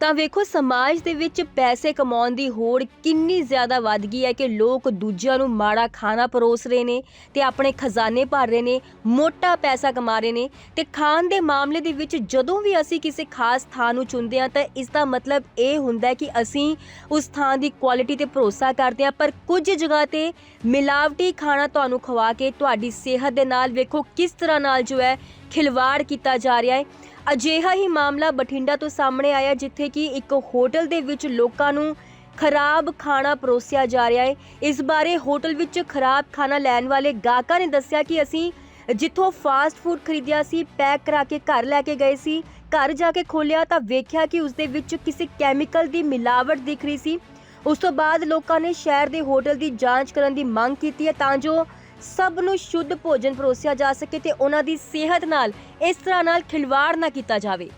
ਤਾਂ ਵੇਖੋ, ਸਮਾਜ ਦੇ ਵਿੱਚ ਪੈਸੇ ਕਮਾਉਣ ਦੀ ਹੋੜ ਕਿੰਨੀ ਜ਼ਿਆਦਾ ਵੱਧ ਗਈ ਹੈ ਕਿ ਲੋਕ ਦੂਜਿਆਂ ਨੂੰ ਮਾੜਾ ਖਾਣਾ ਪਰੋਸ ਰਹੇ ਨੇ ਤੇ ਆਪਣੇ ਖਜ਼ਾਨੇ ਭਰ ਰਹੇ ਨੇ, ਮੋਟਾ ਪੈਸਾ ਕਮਾ ਰਹੇ ਨੇ ਤੇ ਖਾਣ ਦੇ ਮਾਮਲੇ ਦੇ ਵਿੱਚ ਜਦੋਂ ਵੀ ਅਸੀਂ ਕਿਸੇ ਖਾਸ ਥਾਂ ਨੂੰ ਚੁਣਦੇ ਹਾਂ ਤਾਂ ਇਸ ਦਾ ਮਤਲਬ ਇਹ ਹੁੰਦਾ ਹੈ ਕਿ ਅਸੀਂ ਉਸ ਥਾਂ ਦੀ ਕੁਆਲਿਟੀ ਤੇ ਭਰੋਸਾ ਕਰਦੇ ਹਾਂ, ਪਰ ਕੁਝ ਜਗ੍ਹਾ ਤੇ ਮਿਲਾਵਟੀ ਖਾਣਾ ਤੁਹਾਨੂੰ ਖਵਾ ਕੇ ਤੁਹਾਡੀ ਸਿਹਤ ਦੇ ਨਾਲ ਵੇਖੋ ਕਿਸ ਤਰ੍ਹਾਂ ਨਾਲ ਜੋ ਹੈ ਖਿਲਵਾੜ ਕੀਤਾ ਜਾ ਰਿਹਾ ਹੈ। ਅਜਿਹਾ ਹੀ ਮਾਮਲਾ ਬਠਿੰਡਾ ਤੋਂ ਸਾਹਮਣੇ ਆਇਆ, ਜਿੱਥੇ ਕਿ ਇੱਕ ਹੋਟਲ ਦੇ ਵਿੱਚ ਲੋਕਾਂ ਨੂੰ ਖਰਾਬ ਖਾਣਾ ਪਰੋਸਿਆ ਜਾ ਰਿਹਾ ਹੈ। ਇਸ ਬਾਰੇ ਹੋਟਲ ਵਿੱਚ ਖਰਾਬ ਖਾਣਾ ਲੈਣ ਵਾਲੇ ਗਾਹਕਾਂ ਨੇ ਦੱਸਿਆ ਕਿ ਅਸੀਂ ਜਿੱਥੋਂ ਫਾਸਟ ਫੂਡ ਖਰੀਦਿਆ ਸੀ, ਪੈਕ ਕਰਾ ਕੇ ਘਰ ਲੈ ਕੇ ਗਏ ਸੀ। ਘਰ ਜਾ ਕੇ ਖੋਲਿਆ ਤਾਂ ਵੇਖਿਆ ਕਿ ਉਸ ਦੇ ਵਿੱਚ ਕਿਸੇ ਕੈਮੀਕਲ ਦੀ ਮਿਲਾਵਟ ਦਿਖ ਰਹੀ ਸੀ। ਉਸ ਤੋਂ ਬਾਅਦ ਲੋਕਾਂ ਨੇ ਸ਼ਹਿਰ ਦੇ ਹੋਟਲ ਦੀ ਜਾਂਚ ਕਰਨ ਦੀ ਮੰਗ ਕੀਤੀ ਹੈ, ਤਾਂ ਜੋ ਸਭ ਨੂੰ ਸ਼ੁੱਧ ਭੋਜਨ ਪਰੋਸਿਆ ਜਾ ਸਕੇ ਤੇ ਉਹਨਾਂ ਦੀ ਸਿਹਤ ਨਾਲ ਇਸ ਤਰ੍ਹਾਂ ਨਾਲ ਖਿਲਵਾੜ ਨਾ ਕੀਤਾ ਜਾਵੇ।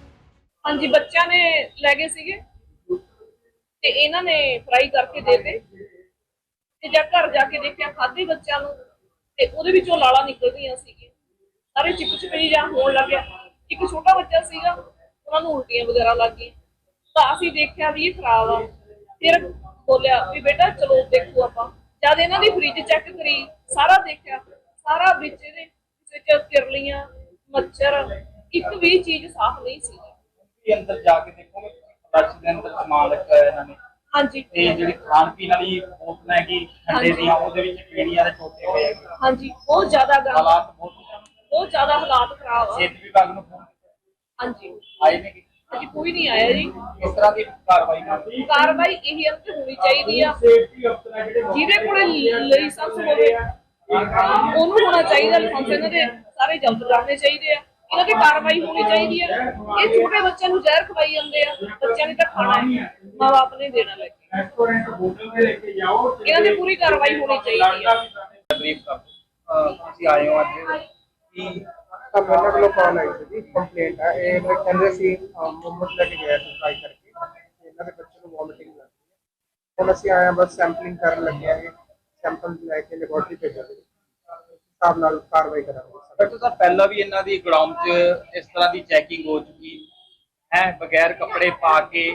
ਹਾਂਜੀ, ਬੱਚਿਆਂ ਨੇ ਲੈ ਗਏ ਸੀਗੇ ਤੇ ਇਹਨਾਂ ਨੇ ਫਰਾਈ ਕਰਕੇ ਦੇਤੇ ਤੇ ਜਦ ਘਰ ਜਾ ਕੇ ਦੇਖਿਆ ਖਾਧੇ ਬੱਚਿਆਂ ਨੂੰ ਤੇ ਉਹਦੇ ਵਿੱਚੋਂ ਲਾਲਾ ਨਿਕਲ ਗਈਆਂ ਸੀਗੀਆਂ। ਸਾਰੇ ਚਿਪ ਚਿਪੀ ਜਾਂ ਹੋਣ ਲੱਗਿਆ। ਇੱਕ ਛੋਟਾ ਬੱਚਾ ਸੀਗਾ, ਉਹਨਾਂ ਨੂੰ ਉਲਟੀਆਂ ਵਗੈਰਾ ਲੱਗ ਗਈਆਂ। ਤਾਂ ਅਸੀਂ ਦੇਖਿਆ ਵੀ ਇਹ ਖਰਾਬ ਆ। ਫਿਰ ਬੋਲਿਆ ਵੀ ਬੇਟਾ ਚਲੋ ਦੇਖੋ ਆਪਾਂ। ਜਦ ਇਹਨਾਂ ਦੀ ਫ੍ਰਿਜ ਚੈੱਕ ਕਰੀ ਸਾਰਾ ਦੇਖਿਆ ਸਾਰਾ ਵਿੱਚ ਇਹਦੇ ਵਿੱਚ ਕਿਰਲੀਆਂ ਮੱਛਰ ਇੱਕ ਵੀ ਚੀਜ਼ ਸਾਫ਼ ਨਹੀਂ ਸੀ। ਵੀ ਅੰਦਰ ਜਾ ਕੇ ਦੇਖੋਗੇ ਫਲਸ਼ ਦੇ ਅੰਦਰ ਸਮਾਨ ਰੱਖਿਆ ਹੋਇਆ ਇਹਨਾਂ ਨੇ। ਹਾਂਜੀ। ਤੇ ਜਿਹੜੀ ਖਾਣ ਪੀਣ ਵਾਲੀ ਬੋਤਲਾਂ ਹੈਗੀ ਠੰਡੇ ਦੀਆਂ ਉਹਦੇ ਵਿੱਚ ਕੀੜੀਆਂ ਦੇ ਟੋਟੇ ਹੋਏ ਹੈਗੇ। ਹਾਂਜੀ ਬਹੁਤ ਜ਼ਿਆਦਾ ਗੰਦ ਹਾਲਾਤ ਬਹੁਤ ਬਹੁਤ ਜ਼ਿਆਦਾ ਹਾਲਾਤ ਖਰਾਬ ਆ। ਸਿਹਤ ਵਿਭਾਗ ਨੂੰ ਫੋਨ ਹਾਂਜੀ। ਆਏ ਨੇ ਕਿ ਅਜੇ ਕੋਈ ਨਹੀਂ ਆਇਆ ਜੀ। ਇਸ ਤਰ੍ਹਾਂ ਦੀ ਕਾਰਵਾਈ ਕਰਦੀ ਕਾਰਵਾਈ ਇਹੀ ਅੰਤ ਹੋਣੀ ਚਾਹੀਦੀ ਆ। ਸੇਫਟੀ ਅਫਸਰ ਜਿਹੜੇ ਜਿਹਦੇ ਕੋਲੇ ਲਾਇਸੈਂਸ ਹੋਵੇ ਉਹਨੂੰ ਹੋਣਾ ਚਾਹੀਦਾ ਲਾਇਸੈਂਸ ਇਹਨਾਂ ਦੇ ਸਾਰੇ ਜ਼ਬਤ ਕਰਨੇ ਚਾਹੀਦੇ ਆ। ਇਹਨਾਂ ਤੇ ਕਾਰਵਾਈ ਹੋਣੀ ਚਾਹੀਦੀ ਆ। ਇਹ ਛੋਟੇ ਬੱਚਿਆਂ ਨੂੰ ਜ਼ਹਿਰ ਖਵਾਈ ਜਾਂਦੇ ਆ। ਬੱਚਿਆਂ ਨੇ ਤਾਂ ਖਾਣਾ ਹੈ ਮਾਂ-ਬਾਪ ਨੇ ਦੇਣਾ ਲੈ ਕੇ। ਰੈਸਟੋਰੈਂਟ ਹੋਟਲ ਦੇ ਲੈ ਕੇ ਜਾਓ ਇਹਨਾਂ ਦੀ ਪੂਰੀ ਕਾਰਵਾਈ ਹੋਣੀ ਚਾਹੀਦੀ ਆ। ਤਕਲੀਫ ਕਰ ਤੁਸੀਂ ਆਏ ਹੋ ਅੱਜ। ਕੀ ਤਾਂ ਮੇਰੇ ਕੋਲ ਕਾਲ ਆਈ ਸੀ ਕੰਪਲੇਂਟ ਹੈ ਇਹ ਮੈਂ ਕਹਿੰਦੇ ਸੀ ਮੁਹੰਮਦ ਲੈ ਕੇ ਗਿਆ ਸੀ ਟਰਾਈ ਕਰਕੇ। ਤੇ ਇਹਨਾਂ ਦੇ ਬੱਚੇ ਨੂੰ ਵੋਮਿਟਿੰਗ ਲੱਗ ਗਈ ਹੈ। ਹੁਣ ਅਸੀਂ ਆਏ ਹਾਂ ਬਸ ਸੈਂਪਲਿੰਗ ਕਰਨ ਲੱਗੇ ਹਾਂ ਸੈਂਪਲ ਲੈ ਕੇ ਲੈਬੋਰਟਰੀ ਭੇਜਾਂਗੇ। ਉਸ ਹਿਸਾਬ ਨਾਲ ਕਾਰਵਾਈ ਕਰਾਂਗੇ। ਡਾਕਟਰ ਸਾਹਿਬ ਪਹਿਲਾਂ ਵੀ ਇਹਨਾਂ ਦੀ ਗਰਾਊਂਡ 'ਚ ਇਸ ਤਰ੍ਹਾਂ ਦੀ ਚੈਕਿੰਗ ਹੋ ਚੁੱਕੀ। ਹੈ ਬਗੈਰ ਕੱਪੜੇ ਪਾ ਕੇ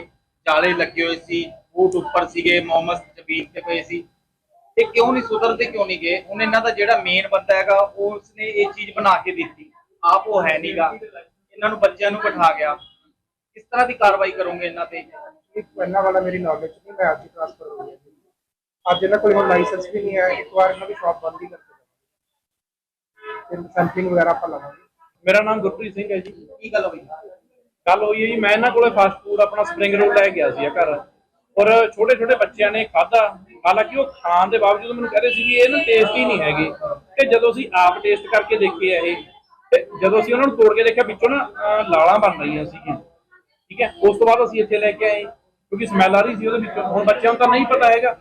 ਜਾਲੇ ਲੱਗੇ ਹੋਏ ਸੀ ਬੂਟ ਉੱਪਰ ਸੀਗੇ ਮੁਹੰਮਦ ਜਬੀਰ ਤੇ ਪਏ ਸੀ। ਇਹ ਕਿਉਂ ਨਹੀਂ ਸੁਧਰਦੇ ਕਿਉਂ ਨਹੀਂ ਗਏ? ਹੁਣ ਇਹਨਾਂ ਦਾ ਜਿਹੜਾ ਮੇਨ ਬੰਦਾ ਹੈਗਾ ਉਹ ਉਸਨੇ ਇਹ ਚੀਜ਼ ਬਣਾ ਕੇ ਦਿੱਤੀ। ਆਪ ਉਹ ਹੈ ਨਹੀਂਗਾ ਇਹਨਾਂ ਨੂੰ ਬੱਚਿਆਂ ਨੂੰ ਬਿਠਾ ਗਿਆ। ਕਿਸ ਤਰ੍ਹਾਂ ਦੀ ਕਾਰਵਾਈ ਕਰੋਗੇ ਇਹਨਾਂ ਤੇ? ਇਹ ਪਹਿਲਾਂ ਵਾਲਾ ਮੇਰੀ ਨੌਲੇਜ ਨਹੀਂ ਮੈਂ ਅੱਜ ਟ੍ਰਾਂਸਫਰ ਹੋ ਗਿਆ ਅੱਜ ਇਹਨਾਂ ਕੋਲ ਹੁਣ ਲਾਇਸੈਂਸ ਵੀ ਨਹੀਂ ਹੈ ਇੱਕ ਵਾਰ ਇਹਨਾਂ ਦੀ ਸ਼ਾਪ ਬੰਦ ਹੀ ਕਰਕੇ ਫਿਰ ਸੈਂਪਲਿੰਗ ਵਗੈਰਾ ਆਪਾਂ ਲਵਾਂਗੇ। ਮੇਰਾ ਨਾਮ ਗੁਰਪ੍ਰੀਤ ਸਿੰਘ ਹੈ ਜੀ। ਕੀ ਗੱਲ ਹੋਈ? ਕੱਲ ਹੋਈ ਹੈ ਜੀ, ਮੈਂ ਇਹਨਾਂ ਕੋਲੇ ਫਾਸਟ ਫੂਡ ਆਪਣਾ ਸਪਰਿੰਗ ਰੋਲ ਲੈ ਗਿਆ ਸੀ ਘਰ। ਔਰ ਛੋਟੇ ਛੋਟੇ ਬੱਚਿਆਂ ਨੇ ਖਾਦਾ ਹਾਲਾਂਕਿ ਉਹ ਖਾਣ ਦੇ ਬਾਵਜੂਦ ਮੈਨੂੰ ਕਹਿੰਦੇ ਸੀ ਵੀ ਇਹ ਨਾ ਟੇਸਟੀ ਨਹੀਂ ਹੈਗੇ। ਤੇ ਜਦੋਂ ਅਸੀਂ ਆਪ ਟੇਸਟ ਕਰਕੇ ਦੇਖੇ ਇਹ, ਤੇ ਜਦੋਂ ਅਸੀਂ ਉਹਨਾਂ ਨੂੰ ਤੋੜ ਕੇ ਦੇਖਿਆ, ਵਿੱਚੋਂ ਨਾ ਲਾਲਾਂ ਬਣ ਰਹੀਆਂ ਸੀਗੀਆਂ। ਠੀਕ ਹੈ? ਉਸ ਤੋਂ ਬਾਅਦ ਅਸੀਂ ਇੱਥੇ ਲੈ ਕੇ ਆਏ। ਕਿਉਂਕਿ ਸਮੈਲ ਆ ਰਹੀ ਸੀ ਉਹਦੇ ਵਿੱਚੋਂ। ਹੁਣ ਬੱਚਿਆਂ ਨੂੰ ਤਾਂ ਨਹੀਂ ਪਤਾ ਹੈਗਾ।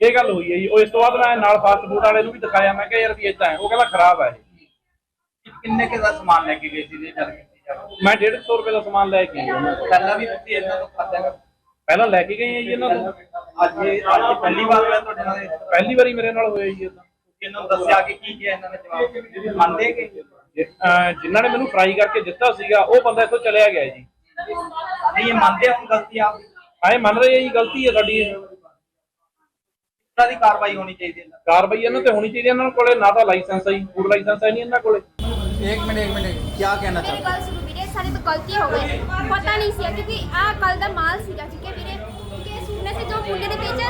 ਇਹ ਗੱਲ ਹੋਈ ਹੈ ਜੀ। ਉਹ ਇਸ ਤੋਂ ਬਾਅਦ ਮੈਂ ਨਾਲ ਫਾਸਟ ਫੂਡ ਵਾਲੇ ਨੂੰ ਵੀ ਦਿਖਾਇਆ। ਮੈਂ ਕਿਹਾ ਯਾਰ ਵੀ ਇਦਾਂ ਹੈ। ਉਹ ਕਹਿੰਦਾ ਖਰਾਬ ਹੈ ਇਹ। ਕਿੰਨੇ ਕੇ ਦਾ ਸਮਾਨ ਲੈ ਕੇ ਗਏ ਸੀ? ਜੇ ਚੱਲ ਕੇ ਮੈਂ 150 ਰੁਪਏ ਦਾ ਸਮਾਨ ਲੈ ਕੇ ਆਇਆ। ਪਹਿਲਾਂ ਵੀ ਤੁਸੀਂ ਇਹਨਾਂ ਤੋਂ ਖਾਧਾ ਪਹਿਲਾਂ ਲੈ ਕੇ ਗਏ ਆ ਜੀ ਇਹਨਾਂ ਤੋਂ। ਅੱਜ ਅੱਜ ਪਹਿਲੀ ਵਾਰ ਹੋਇਆ ਤੁਹਾਡੇ ਨਾਲ? ਪਹਿਲੀ ਵਾਰੀ ਮੇਰੇ ਨਾਲ ਹੋਇਆ ਜੀ ਇਦਾਂ ਇਹਨਾਂ ਨੂੰ ਦੱਸਿਆ ਕਿ ਕੀ ਕਿਹਾ ਇਹਨਾਂ ਨੇ ਜਵਾਬ? ਮੰਨਦੇ ਕਿ ਜਿਨ੍ਹਾਂ ਨੇ ਮੈਨੂੰ ਫਰਾਈ ਕਰਕੇ ਦਿੱਤਾ ਸੀਗਾ ਉਹ ਬੰਦਾ ਇੱਥੋਂ ਚਲਿਆ ਗਿਆ ਜੀ। ਨਹੀਂ ਇਹ ਮੰਨਦੇ ਆ ਗਲਤੀ ਆ ਇਸ ਆਏ ਮੰਨ ਰਹੇ ਆ ਜੀ ਗਲਤੀ ਹੈ ਸਾਡੀ। ਤਰ੍ਹਾਂ ਦੀ ਕਾਰਵਾਈ ਹੋਣੀ ਚਾਹੀਦੀ ਹੈ ਕਾਰਵਾਈ ਇਹਨਾਂ ਤੇ ਹੋਣੀ ਚਾਹੀਦੀ ਹੈ। ਇਹਨਾਂ ਕੋਲੇ ਨਾ ਤਾਂ ਲਾਇਸੈਂਸ ਹੈ ਜੀ ਫੂਡ ਲਾਇਸੈਂਸ ਹੈ ਨਹੀਂ ਇਹਨਾਂ ਕੋਲੇ एक मिनट एक मिनट क्या कहना ਮੇਰੀ चाहते ਗੱਲ ਸੁਣੋ ਵੀਰੇ ਸਾਡੇ ਤੋਂ ਗਲਤੀ ਹੋ ਗਈ ਪਤਾ ਨਹੀਂ ਸੀ ਕਿਉਂਕਿ ਆਹ ਕੱਲ ਦਾ ਮਾਲ ਸੀਗਾ ਠੀਕ ਹੈ ਵੀਰੇ ਕਿਉਂਕਿ ਇਹ ਸੁਣਨੇ से जो मुंडे ने बेचा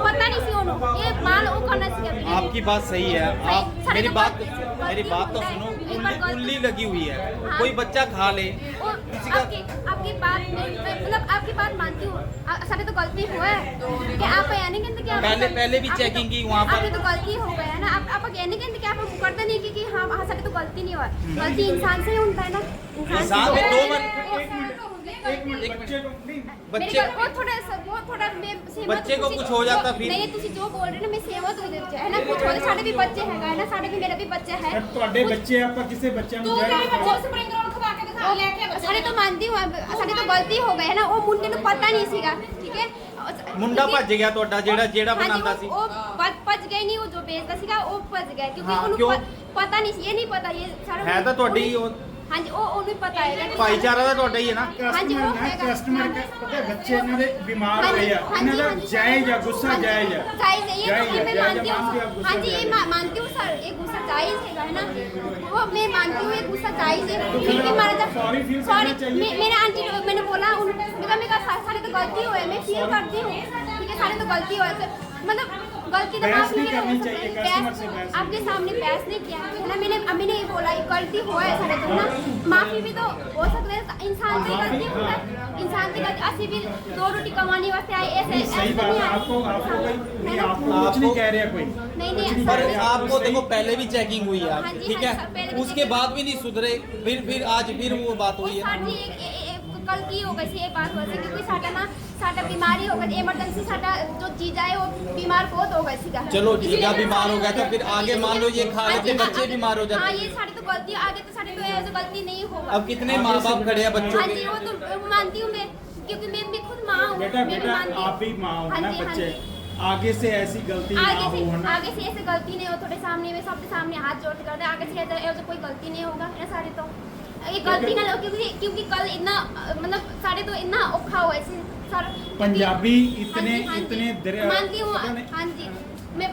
पता नहीं सी ਉਹਨੂੰ ਇਹ ਮਾਲ ਉਹ ਕਰਨਾ ਸੀਗਾ ਵੀਰੇ आपकी बात सही है आप सारे मेरी तो बात गलती- मेरी गलती बात तो होता है। सुनो एक बार उंगली गलती- उंगली लगी हुई है हाँ। कोई बच्चा खा ले ਉਹ किसी का मतलब आपकी बात मानती हूँ आ- साढ़े तो गलती हुआ है कि आप ये नहीं कहते कि आप पहले- पहले भी आपकी checking तो- की वहाँ पर। आपकी तो गलती हो गया है ना आप आप ये नहीं कहते कि आप करते नहीं कि, कि हाँ हाँ साढ़े तो गलती नहीं हुआ गलती इंसान से ही होता है ना इंसान से में दो होता है। मिनट- एक मिनट मेरी बच्चे बच्चे वो थोड़ा सा वो थोड़ा मैं सहमत बच्चे को हूँ। कुछ हो जाता फिर? नहीं ਤੁਸੀਂ ਜੋ ਬੋਲ ਰਹੇ ਨਾ ਮੈਂ ਸਹਿਮਤ ਹੂੰ ਇਹਦੇ ਵਿੱਚ ਹੈ ਨਾ ਕੁਝ ਹੋਵੇ ਸਾਡੇ ਵੀ ਬੱਚੇ ਹੈਗਾ ਹੈ ਨਾ ਸਾਡੇ ਵੀ ਮੇਰਾ ਵੀ ਬੱਚਾ ਹੈ ਤੁਹਾਡੇ ਬੱਚੇ ਆਪਾਂ ਕਿਸੇ ਬੱਚਿਆਂ ਨੂੰ ਜ਼ਹਿਰ ਬੱਚੇ ਸਪਰਿੰਗ ਰੋਲ ਖਵਾ ਕੇ ਦਿਖਾ ਲੈ ਕੇ ਸਾਡੇ ਤੋਂ ਮੰਨਦੀ ਹੂੰ ਸਾਡੇ ਤੋਂ ਗਲਤੀ ਹੋ ਗਈ ਹੈ ਨਾ ਉਹ ਮੁੰਡੇ ਨੂੰ ਪਤਾ ਨਹੀਂ ਸੀਗਾ ਠੀਕ ਹੈ ਮੁੰਡਾ ਭੱਜ ਗਿਆ ਤੁਹਾਡਾ ਜਿਹੜਾ ਜਿਹੜਾ ਹਾਂਜੀ, ਬਣਾਉਂਦਾ ਉਹ- ਸੀ ਉਹ ਭੱਜ ਭੱਜ ਗਿਆ ਹੀ ਨਹੀਂ ਉਹ ਜੋ ਵੇਚਦਾ ਸੀਗਾ ਉਹ ਭੱਜ ਗਿਆ ਕਿਉਂਕਿ ਹਾਂ, ਉਹਨੂੰ ਕਿਉਂ? ਪ- ਪਤਾ ਨਹੀਂ ਸੀ ਇਹ ਨਹੀਂ ਪਤਾ ਇਹ ਸਾਰਾ ਹੈ ਤਾਂ ਤੁਹਾਡੀ ਉਹ ਹਾਂਜੀ ਉਹ ਉਹਨੂੰ ਪਤਾ ਹੈਗਾ ਕਿ- ਭਾਈਚਾਰਾ ਤਾਂ ਤੁਹਾਡਾ ਹੀ ਹੈ ਨਾ ਹਾਂਜੀ ਉਹ ਕਸਟਮਰ ਹੈਗਾ ਕਸਟਮਰ ਪਤਾ ਹੈ, ਬੱਚੇ ਇਹਨਾਂ ਦੇ ਬਿਮਾਰ ਹਾਂਜੀ, ਹੋਏ ਆ ਹਾਂਜੀ, ਇਹਨਾਂ ਦਾ ਹਾਂਜੀ। ਜਾਇਜ਼ ਆ ਗੁੱਸਾ ਹਾਂਜੀ, ਜਾਇਜ਼ ਆ जायज है ये जायज ये है, मैं जायज मानती है, मानती हूँ हूँ, गुस्सा हाँ जी ये जायज मा- मानती हूँ सर ये गुस्सा जायज है है ना वो मैं मानती हूँ ये गुस्सा जायज है फिर भी मारा जब Sorry feel सॉरी करना चाहिए। मैंने आंटी को- मैंने बोला उन मेरा मेरा सा- सारे तो गलती हुए मैं फील करती हूँ ठीक है सारे तो गलती हुए तो मतलब गलती तो आप नहीं करनी चाहिए कस्टमर से बहस आपके सामने बहस नहीं किया है। ना? मैंने अभी नहीं बोला ये गलती हुआ है सारे तो ना। माफ़ी भी तो हो सकता है इंसान से गलती होता हाँ। है। इंसान से गलती असली भी दो रोटी कमाने वास्ते आए ऐसे ऐसे नहीं आपको आपको कुछ नहीं कह रहे कोई। पर आपको देखो पहले भी चेकिंग हुई है। हाँ ठीक है? हाँ उसके बाद भी नहीं सुधरे फिर फिर आज फिर वो बात हुई है। कल की हो गई थी एक बात हुआ था क्योंकि साढ़े ना बीमारी हो गई इमरजेंसी साटा जो चीज आए वो बीमार बहुत हो गए सीधा चलो जीजा बीमार हो गया था फिर आगे मान लो ये खा लेते बच्चे बीमार हो जाते हाँ ये साढ़े तो गलती आगे तो साढ़े तो ऐसे गलती नहीं होगा अब कितने माँ बाप खड़े हैं बच्चों के वो तो मानती हूँ मैं क्योंकि मैं भी खुद माँ हूँ बेटा बेटा आप भी माँ हो ना बच्चे आगे से ऐसी गलती आगे से आगे से ऐसी गलती नहीं हो थोड़े सामने में सबके सामने हाथ जोड़ कर आगे से ऐसा कोई गलती नहीं होगा ना सारे तो ये गलती ना क्योंकि क्योंकि कल इतना मतलब सारे तो इतना औखा हो ऐसे पंजाबी हाँ हाँ इतने हाँ इतने हाँ जी। मैं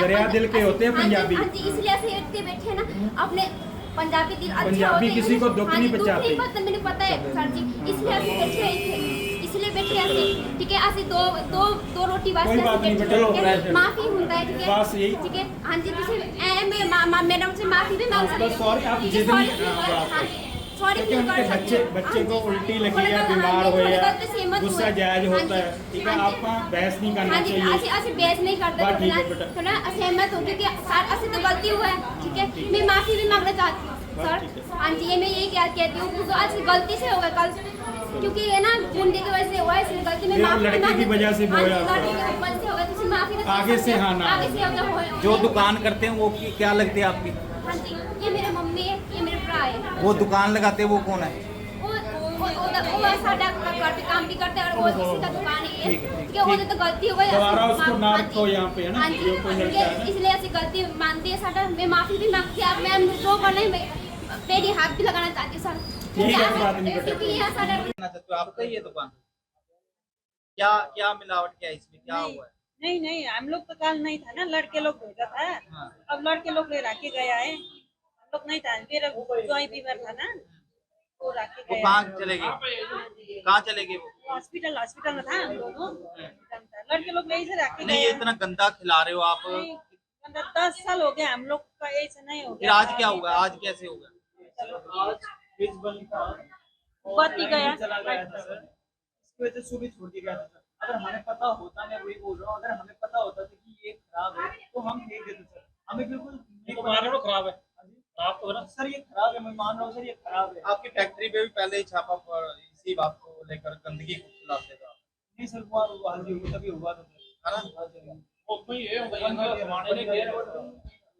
दरिया दिल के होते हैं पंजाबी। इसलिए ऐसे रखते बैठे ना हम्म। अपने पंजाबी दिल पंजाबी किसी को दुख नहीं पहुंचाते। मैंने पता है इसलिए ऐसे बैठे इसलिए बैठे ऐसे। ठीक है ऐसे दो दो दो रोटी वास्ते माफ़ी होता है ठीक है? ठीक है हाँ जी तुझे मैडम से माफ़ी भी मांग सकते सॉरी आप जितनी क्योंकि उनके बच्चे बच्चे को उल्टी लगी है बीमार हुए हैं गुस्सा जायज होता है ठीक है आपका बहस नहीं करना ਹਾਂਜੀ ਅਸੀਂ चाहिए ਅਸੀਂ ਬਹਿਸ ਨਹੀਂ ਕਰਦੇ बस ठीक है ਤੁਹਾਡੇ बेटा। ਨਾਲ ਥੋੜਾ ਅਸਹਿਮਤ ਹੋ क्योंकि सर ਅਸੀਂ तो गलती हुआ है ठीक है मैं माफी भी मांगना चाहती हूँ सर हाँ जी ये मैं यही क्या कहती हूँ क्योंकि आज गलती से होगा कल क्योंकि ये ना मुंडे की वजह से हुआ है इसलिए गलती में ये माफी लड़के मांगती की वजह से हाँ जी, हुआ है। लड़के की वजह से होगा तुम माफी तो आगे से हाँ ना आगे से होगा हो- जो दुकान करते हैं वो की- क्या लगते हैं आपकी हाँ जी ये मेरे मम्मी है वो दुकान लगाते वो कौन है? वो वो वो वो साडा घर पे काम भी करते और वो किसी का दुकान ही है। ठीक है, ठीक ठीक है वो तो गलती हो गई दोबारा उसको ना हाँ। रखो जी। पे, है ना? हाँ जी जो कोई लड़का है। ना। इसलिए ऐसी गलती मानती है साडा मैं माफ़ी भी मांगती हूँ मैं जो करना है मेरी हाथ भी लगाना चाहती सर ठीक है, बात नहीं हो आपका ही है दुकान? क्या क्या मिलावट क्या इसमें? क्या नहीं, हुआ है? नहीं नहीं हम लोग तो कल नहीं था ना लड़के लोग भेजा था। हाँ। अब लड़के लोग ले राके गया है। लोग नहीं था फिर ज्वाई फीवर था ना वो राके वो कहाँ चले गए? कहाँ चले गए हॉस्पिटल हॉस्पिटल में था हम दोनों। लड़के लोग नहीं से राके नहीं ये इतना गंदा खिला रहे हो आप। दस साल हो गया हम लोग का ऐसा नहीं हो गया आज क्या होगा? आज कैसे होगा? बत्ती गया। गया था। सर इसकी वजह से सुबह छूट गया था। अगर हमें पता होता मैं वही बोल रहा हूँ अगर हमें पता होता था कि ये खराब है तो हम फेंक देते सर हमें बिल्कुल खराब है। खराब तो सर ये खराब है मैं मान रहा हूँ सर ये खराब है। आपकी फैक्ट्री पे भी पहले ही छापा पड़ इसी बात को लेकर गंदगी को था नहीं सर वो हाँ जी वो तभी हुआ था है ना? वो कोई है